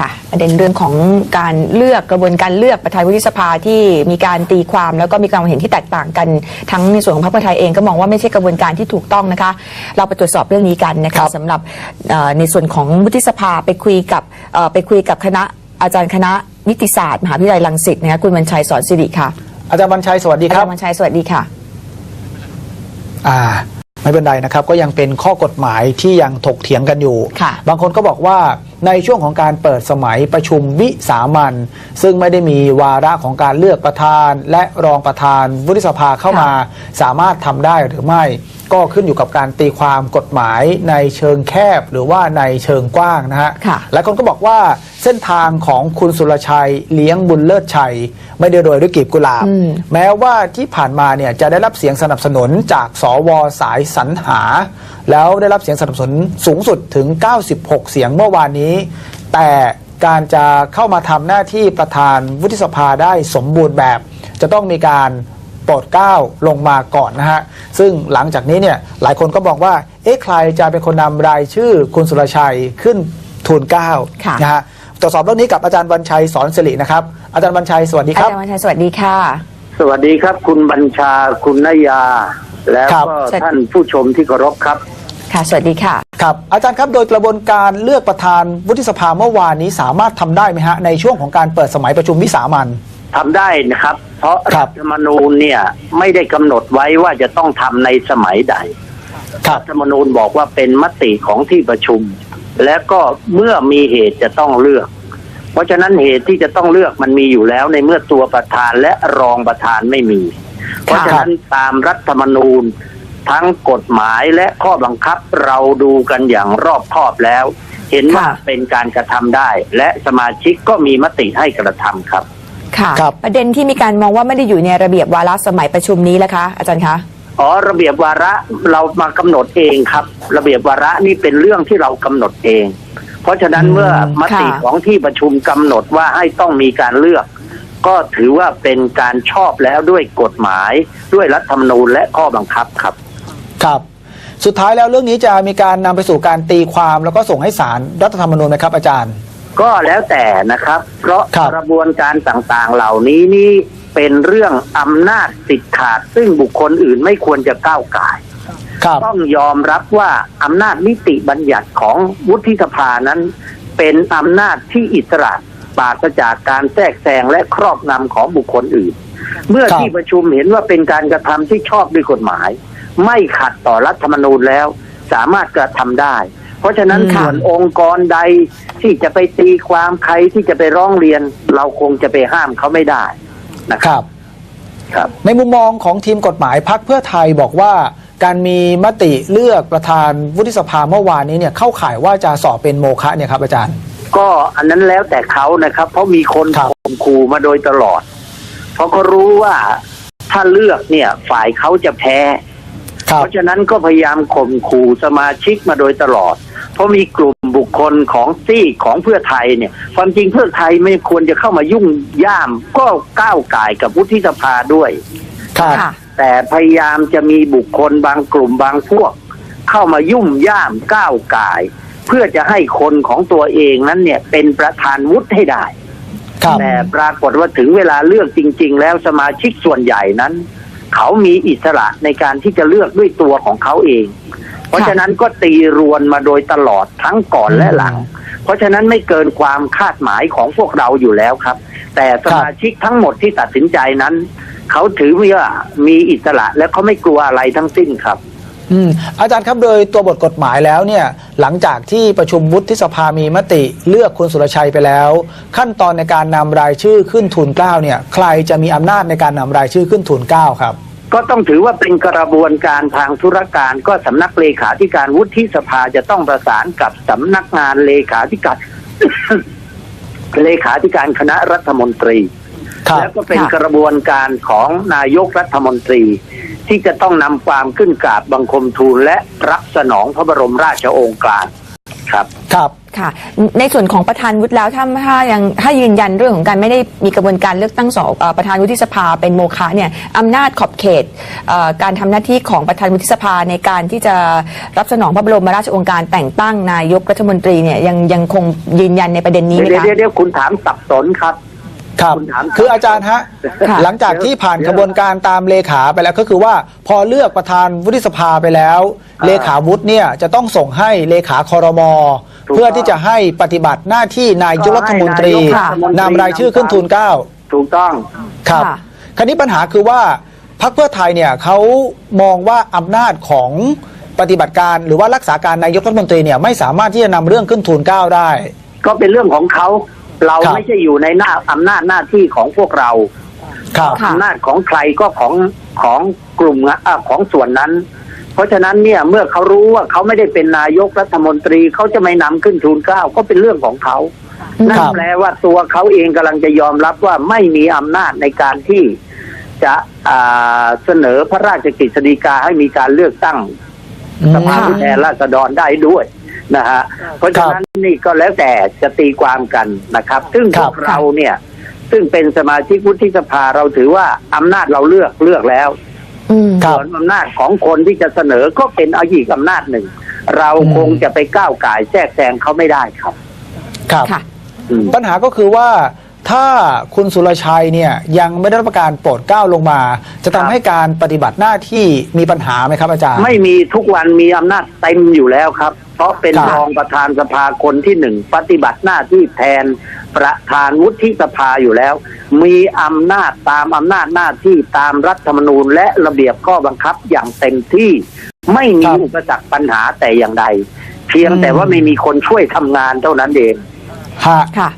ค่ะ ประเด็นเรื่องของการเลือกกระบวนการเลือกประธานวุฒิสภาที่มีการตีความแล้วก็มีความเห็นที่แตกต่างกันทั้งในส่วนของพรรคเพื่อไทยเองก็มองว่าไม่ใช่กระบวนการที่ถูกต้องนะคะ เราไปตรวจสอบเรื่องนี้กันนะครัคะบสำหรับเอ่อในส่วนของวุฒิสภาไปคุยกับเอ่อไปคุยกับคณะอาจารย์คณะนิติศาสตร์มหาวิทยาลัยรังสิตนะคะคุณบรรชัยสอนสิริค่ะอาจารย์บรรชัยสวัสดีอาคจารัรบย์บรรชัยสวัสดีค่ะ อ่า ไม่เป็นไรนะครับ ก็ยังเป็นข้อกฎหมายที่ยังถกเถียงกันอยู่ค่ะบางคนก็บอกว่าในช่วงของการเปิดสมัยประชุมวิสามันซึ่งไม่ได้มีวาระของการเลือกประธาน และรองประธานวุฒิสภาเข้ามา สามารถทำได้หรือไม่ ก็ขึ้นอยู่กับการตีความกฎหมายในเชิงแคบหรือว่าในเชิงกว้างนะฮะค่ะ หลายคนก็บอกว่าเส้นทางของคุณสุรชัยเลี้ยงบุญเลิศชัย ไม่ได้โรยด้วยกลีบกุหลาบอืมแม้ว่าที่ผ่านมาเนี่ยจะได้รับเสียงสนับสนุนจากสวสายสรรหา แล้วได้รับเสียงสนับสนุนสูงสุดถึง 96 เสียงเมื่อวานนี้ แต่การจะเข้ามาทำหน้าที่ประธานวุฒิสภาได้สมบูรณ์แบบ จะต้องมีการ โปรดเกล้าลงมาก่อนนะฮะ ซึ่งหลังจากนี้เนี่ยหลายคนก็บอกว่า เอ๊ะใครจะเป็นคนนำรายชื่อคุณสุรชัยขึ้นทูลเกล้าค่ะ นะฮะตรวจสอบเรื่องนี้กับอาจารย์วันชัยสอนสิรินะครับ อาจารย์วันชัยสวัสดีอาครับ จารย์บรรชัยสวัสดีค่ะ สวัสดีครับ คุณบัญชาคุณนายา แล้วครับ ก็สวัสดีท่านผู้ชมที่เคารพครับ ค่ะ สวัสดีค่ะ ครับอาจารย์ครับโดยกระบวนการเลือกประธานวุฒิสภาเมื่อวานนี้สามารถทำได้ไหมฮะในช่วงของการเปิดสมัยประชุมวิสามัน ทำได้นะครับ เพราะครัรับฐธรรมนูญเนี่ย ไม่ได้กำหนดไว้ว่าจะต้องทำในสมัยใด ครับรัฐธรรมนูญบอกว่าเป็นมติของที่ประชุม และก็เมื่อมีเหตุจะต้องเลือก เพราะฉะนั้นเหตุที่จะต้องเลือกมันมีอยู่แล้วในเมื่อตัวประธานและรองประธานไม่มี เพราะฉะนั้นตามรัฐธรรมนูญ ทั้งกฎหมายและข้อบังคับเราดูกันอย่างรอบคอบแล้ว เห็นว่าค่ะเป็นการกระทำได้ และสมาชิกก็มีมติให้กระทำครับ ค่ะครับ ประเด็นที่มีการมองว่าไม่ได้อยู่ในระเบียบวาระสมัยประชุมนี้แล้วคะ อาจารย์คะ อ๋อระเบียบวาระเรามากำหนดเองครับ ระเบียบวาระนี่เป็นเรื่องที่เรากำหนดเอง เพราะฉะนั้นอืมเมื่อมติค่ะ ของที่ประชุมกำหนดว่าให้ต้องมีการเลือก ก็ถือว่าเป็นการชอบแล้วด้วยกฎหมายด้วยรัฐธรรมนูญและข้อบังคับครับ ครับ สุดท้ายแล้วเรื่องนี้จะมีการนำไปสู่การตีความแล้วก็ส่งให้ศาลรัฐธรรมนูญไหมครับอาจารย์ ก็แล้วแต่นะครับ เพราะครับกระบวนการต่างๆเหล่านี้นี่เป็นเรื่องอำนาจสิทธิ์ขาด ซึ่งบุคคลอื่นไม่ควรจะก้าวไก่ายครับต้องยอมรับว่าอำนาจนิติบัญญัติของวุฒิสภานั้น เป็นอำนาจที่อิสระปราศจากการแทรกแซงและครอบงำของบุคคลอื่น เมื่อครับที่ประชุมเห็นว่าเป็นการกระทำที่ชอบด้วยกฎหมาย ไม่ขัดต่อรัฐธรรมนูญแล้ว สามารถกระทำได้ เพราะฉะนั้นค่ะส่วนองค์กรใดที่จะไปตีความใครที่จะไปร้องเรียน เราคงจะไปห้ามเขาไม่ได้นะคครับรับ ครับ ในมุมมองของทีมกฎหมายพักเพื่อไทยบอกว่าการมีมติเลือกประธานวุฒิสภาเมื่อวานนี้เนี่ยเข้าข่ายว่าจะสอบเป็นโมฆะเนี่ยครับ อาจารย์ ก็อันนั้นแล้วแต่เขานะครับ เพราะมีคนครับข่มขู่มาโดยตลอด เพราะเขารู้ว่าถ้าเลือกเนี่ยฝ่ายเขาจะแพ้ครับเพราะฉะนั้นก็พยายามข่มขู่สมาชิกมาโดยตลอดเพ ราะมีกลุ่มบุคคลของซีกของเพื่อไทยเนี่ย ความจริงเพื่อไทยไม่ควรจะเข้ามายุ่งย่าม ก็ก้าวไก่ายกับวุฒิสภาด้วยครับค่ะแต่พยายามจะมีบุคคลบางกลุ่มบางพวก เข้ามายุ่มย่ามก้าวไก่ายเพื่อจะให้คนของตัวเองนั้นเนี่ย เป็นประธานวุฒิให้ได้ครับแต่ปรากฏว่าถึงเวลาเลือกจริง ๆ แล้วสมาชิกส่วนใหญ่นั้น เขามีอิสระในการที่จะเลือกด้วยตัวของเขาเอง เพราะฉะนั้นก็ตีรวนมาโดยตลอดทั้งก่อนและหลัง เพราะฉะนั้นไม่เกินความคาดหมายของพวกเราอยู่แล้วครับ แต่สมาชิกทั้งหมดที่ตัดสินใจนั้น เขาถือว่ามีอิสระและเขาไม่กลัวอะไรทั้งสิ้นครับ อืมอาจารย์ครับโดยตัวบทกฎหมายแล้วเนี่ยหลังจากที่ประชุมวุฒิสภามีมติเลือกคุณสุรชัยไปแล้ว ขั้นตอนในการนำรายชื่อขึ้นทูลเกล้าเนี่ยใครจะมีอำนาจในการนำรายชื่อขึ้นทูลเกล้าครับ ก็ต้องถือว่าเป็นกระบวนการทางธุรการก็สำนักเลขาธิการวุฒิสภาจะต้องประสานกับสำนักงานเลขาธิการ เลขาธิการคณะรัฐมนตรี ครับ แล้วก็เป็นค่ะกระบวนการของนายกรัฐมนตรี ที่จะต้องนำความขึ้นกราบบังคมทูลและรับสนองพระบรมราชโองการครับ ครับค่ะ ในส่วนของประธานวุฒิแล้วถ้าถ้ายังถ้ายืนยันเรื่องของการไม่ได้มีกระบวนการเลือกตั้งสอเอ่อประธานวุฒิสภาเป็นโมฆะเนี่ยอำนาจขอบเขตเอ่อการทำหน้าที่ของประธานวุฒิสภาในการที่จะรับสนองพระบรมราชโองการแต่งตั้งนายกรัฐมนตรีเนี่ยยังยังคงยืนยันในประเด็นนี้ไหมเดี๋ยวคะเดี๋ยวเดี๋ยวคุณถามสับสนครับ ครับคุณถาม คืออาจารย์ฮะ ค่ะ หลังจากที่ผ่านเดี๋กยวระบวนการตามเลขาไปแล้วก็คือว่าพอเลือกประธานวุฒิสภาไปแล้ว อ่าเลขาวุฒิเนี่ยจะต้องส่งให้เลขาคอรมอถูกต้อง เพื่อที่จะให้ปฏิบัติหน้าที่นายกรัฐมนตรีก็ให้นายกรัฐมนตรีนำรายชื่อขึ้นทูลเกล้า ถูกต้อง ครับค่ะคราวนี้ปัญหาคือว่าพรรคเพื่อไทยเนี่ยเขามองว่าอำนาจของปฏิบัติการหรือว่ารักษาการนายกรัฐมนตรีเนี่ยไม่สามารถที่จะนำเรื่องขึ้นทูลเกล้าได้ ก็เป็นเรื่องของเขา เราครับ ไม่ใช่อยู่ในหน้าอำนาจหน้าที่ของพวกเราครับค่ะ อำนาจของใครก็ของของกลุ่มงะอะของส่วนนั้น เพราะฉะนั้นเนี่ยเมื่อเขารู้ว่าเขาไม่ได้เป็นนายกรัฐมนตรีเขาจะไม่นำขึ้นทูลเกล้าก็เป็นเรื่องของเขา นั่นแปลว่าตัวเขาเองกำลังจะยอมรับว่าไม่มีอำนาจในการที่จะอ่าเสนอพระราชกฤษฎีกาให้มีการเลือกตั้งสภาผู้แทนราษฎรได้ด้วย นะฮะเพราะฉะนั้นนี่ก็แล้วแต่จะตีความกันนะครับ ซึ่งคพรัวบกเราเนี่ย ซึ่งเป็นสมาชิกวุฒิสภาเราถือว่าอำนาจเราเลือกเลือกแล้วอืมครับส่วนอำนาจของคนที่จะเสนอก็เป็นเอาอีกอำนาจหนึ่ง เราอืมคงจะไปก้าวก่ายแทรกแซงเขาไม่ได้ครับ ครับค่ะอืมปัญหาก็คือว่า ถ้าคุณสุรชัยเนี่ยยังไม่ได้รับประการโปรดเกล้าลงมา จะทำให้การปฏิบัติหน้าที่มีปัญหาไหมครับอาจารย์ ไม่มีทุกวันมีอำนาจเต็มอยู่แล้วครับ เพราะเป็นครับ รองประธานสภาคนที่หนึ่งปฏิบัติหน้าที่แทนประธานวุฒิสภาอยู่แล้ว มีอำนาจตามอำนาจหน้าที่ตามรัฐธรรมนูญและระเบียบข้อบังคับอย่างเต็มที่ ไม่มีครับอุปสรรคปัญหาแต่อย่างใด เพียงแต่ว่าไม่มีคนช่วยทำงานเท่านั้นเอง ฮะ ค่ะ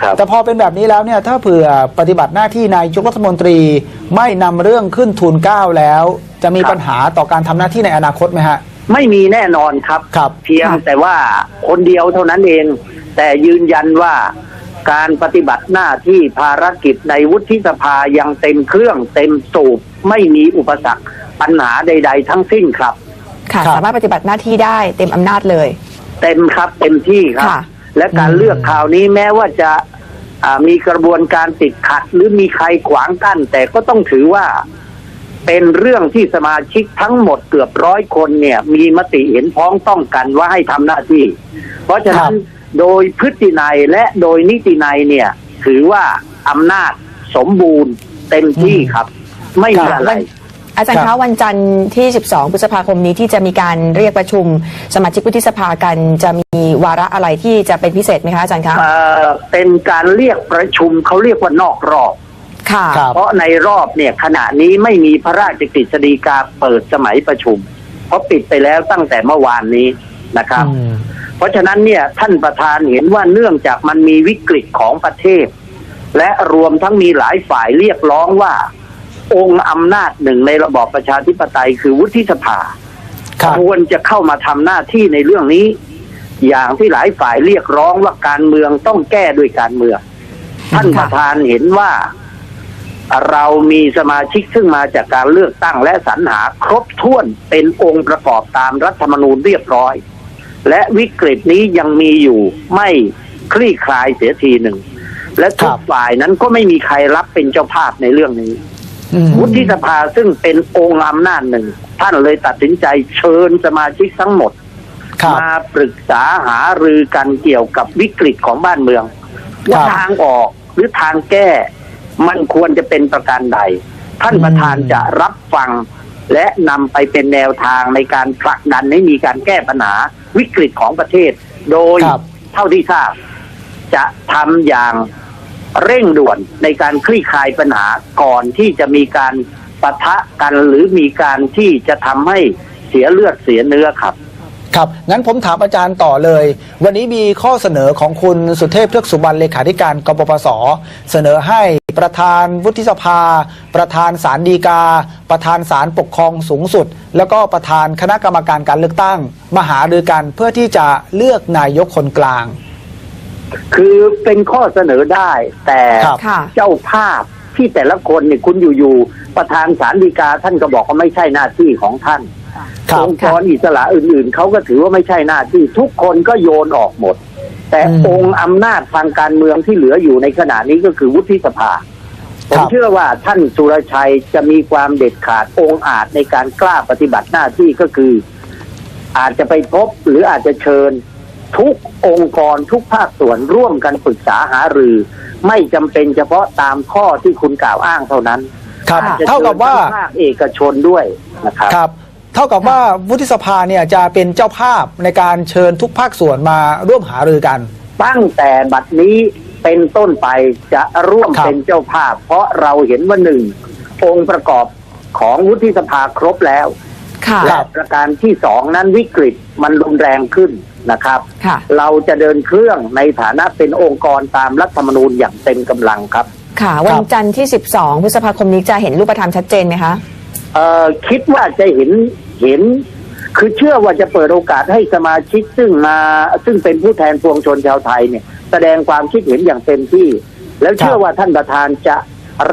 ครับ แต่พอเป็นแบบนี้แล้วเนี่ยถ้าเผื่อปฏิบัติหน้าที่นายกรัฐมนตรีไม่นำเรื่องขึ้นทูลเกล้าแล้ว จะมีครับ ปัญหาต่อการทำหน้าที่ในอนาคตไหมฮะ ไม่มีแน่นอนครับ ครับเพียงครับแต่ว่าคนเดียวเท่านั้นเอง แต่ยืนยันว่าการปฏิบัติหน้าที่ภารกิจในวุฒิสภายังเต็มเครื่องเต็มสูบ ไม่มีอุปสรรคปัญหาใด ๆ ทั้งสิ้นครับ ค่ะ ครับ สามารถปฏิบัติหน้าที่ได้เต็มอำนาจเลย เต็มครับเต็มที่ครับ ค่ะ และการเลือกข่าวนี้แม้ว่าจะมีกระบวนการติดขัด หรือมีใครขวางกั้น แต่ก็ต้องถือว่าเป็นเรื่องที่สมาชิกทั้งหมดเกือบร้อยคนเนี่ย มีมติเห็นพ้องต้องกันว่าให้ทำหน้าที่ เพราะฉะนั้นโดยพฤตินัยและโดยนิตินัยเนี่ย ถือว่าอำนาจสมบูรณ์เต็มที่ครับ ไม่มีอะไร อาจารย์ครัคะบวันจันทร์ที่ 12 พฤษภาคมนี้ที่จะมีการเรียกประชุมสมาชิกวุฒิสภากันจะมีวาระอะไรที่จะเป็นพิเศษไหมคะอาจารย์คะเอ่อเป็นการเรียกประชุมเขาเรียกว่านอกรอบ ค่ะ ครับ เพราะในรอบเนี่ยขณะนี้ไม่มีพระราชกฤษฎีกาเปิดสมัยประชุม เพราะปิดไปแล้วตั้งแต่เมื่อวานนี้นะครับ อืม เพราะฉะนั้นเนี่ยท่านประธานเห็นว่าเนื่องจากมันมีวิกฤตของประเทศ และรวมทั้งมีหลายฝ่ายเรียกร้องว่า องค์อำนาจหนึ่งในระบอบประชาธิปไตยคือวุฒิสภาครับควรจะเข้ามาทำหน้าที่ในเรื่องนี้ อย่างที่หลายฝ่ายเรียกร้องว่าการเมืองต้องแก้ด้วยการเมืองท่านค่ะประธานเห็นว่าเรามีสมาชิกซึ่งมาจากการเลือกตั้งและสรรหาครบถ้วนเป็นองค์ประกอบตามรัฐธรรมนูญเรียบร้อย และวิกฤตนี้ยังมีอยู่ไม่คลี่คลายเสียทีหนึ่ง และทุคกรับฝ่ายนั้นก็ไม่มีใครรับเป็นเจ้าภาพในเรื่องนี้อืม วุฒิสภาซึ่งเป็นองค์อำนาจหนึ่ง ท่านเลยตัดสินใจเชิญสมาชิกทั้งหมดครับมาปรึกษาหารือกันเกี่ยวกับวิกฤตของบ้านเมือง ว่าครับทางออกหรือทางแก้ มันควรจะเป็นประการใด ท่านประธานอืมจะรับฟังและนำไปเป็นแนวทางในการผลักดันให้มีการแก้ปัญหาวิกฤตของประเทศ โดยครับเท่าที่ทราบจะทำอย่าง เร่งด่วนในการคลี่คลายปัญหาก่อนที่จะมีการปะทะกันหรือมีการที่จะทำให้เสียเลือดเสียเนื้อครับ ครับ งั้นผมถามอาจารย์ต่อเลย วันนี้มีข้อเสนอของคุณสุเทพเทือกสุบรรณเลขาธิการกปปส เสนอให้ประธานวุฒิสภา ประธานศาลฎีกา ประธานศาลปกครองสูงสุด แล้วก็ประธานคณะกรรมการการเลือกตั้ง มาหารือกันเพื่อที่จะเลือกนายกคนกลาง คือเป็นข้อเสนอได้แต่ครับค่ะ เจ้าภาพที่แต่ละคนเนี่ยคุณอยู่ๆประธานศาลฎีกาท่านก็บอกว่าไม่ใช่หน้าที่ของท่านครับ องค์กรอิสระอื่นๆเขาก็ถือว่าไม่ใช่หน้าที่ทุกคนก็โยนออกหมด แต่อืมองค์อำนาจทางการเมืองที่เหลืออยู่ในขณะนี้ก็คือวุฒิสภาผครัมบ เชื่อว่าท่านสุรชัยจะมีความเด็ดขาดองค์อาจในการกล้าปฏิบัติหน้าที่ก็คือ อาจจะไปพบหรืออาจจะเชิญ ทุกองค์กรทุกภาคส่วนร่วมกันปรึกษาหารือ ไม่จำเป็นเฉพาะตามข้อที่คุณกล่าวอ้างเท่านั้น ครับอาจจะเท่ากับว่าชิญทั้งภาคเอกชนด้วยนะครับครับ เท่ากับว่าวุฒิสภาเนี่ยจะเป็นเจ้าภาพในการเชิญทุกภาคส่วนมาร่วมหารือกัน ตั้งแต่บัดนี้เป็นต้นไปจะร่วมครับเป็นเจ้าภาพ เพราะเราเห็นว่าหนึ่งองค์ประกอบของวุฒิสภาครบแล้วค่ะ และประการที่สองนั้นวิกฤตมันรุนแรงขึ้นนะครับค่ะเราจะเดินเครื่องในฐานะเป็นองค์กรตามรัฐธรรมนูญอย่างเต็มกำลังครับ ค่ะ วันจันทร์ที่ 12 พฤษภาคมนี้จะเห็นรูปธรรมชัดเจนไหมคะเอ่อคิดว่าจะเห็นเห็น คือเชื่อว่าจะเปิดโอกาสให้สมาชิกซึ่งมาซึ่งเป็นผู้แทนปวงชนชาวไทยเนี่ย แสดงความคิดเห็นอย่างเต็มที่ แล้วเชื่อว่าท่านประธานจะ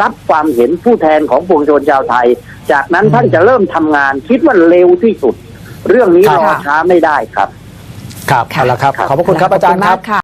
รับความเห็นผู้แทนของปวงชนชาวไทย จากนั้นท่านจะเริ่มทำงาน คิดว่าเร็วที่สุด เรื่องนี้ครับรอช้าไม่ได้ครับ ครับค่ะเอาละครับ ขอบพระคุณครับอาจารย์ขคมรับกค่ะ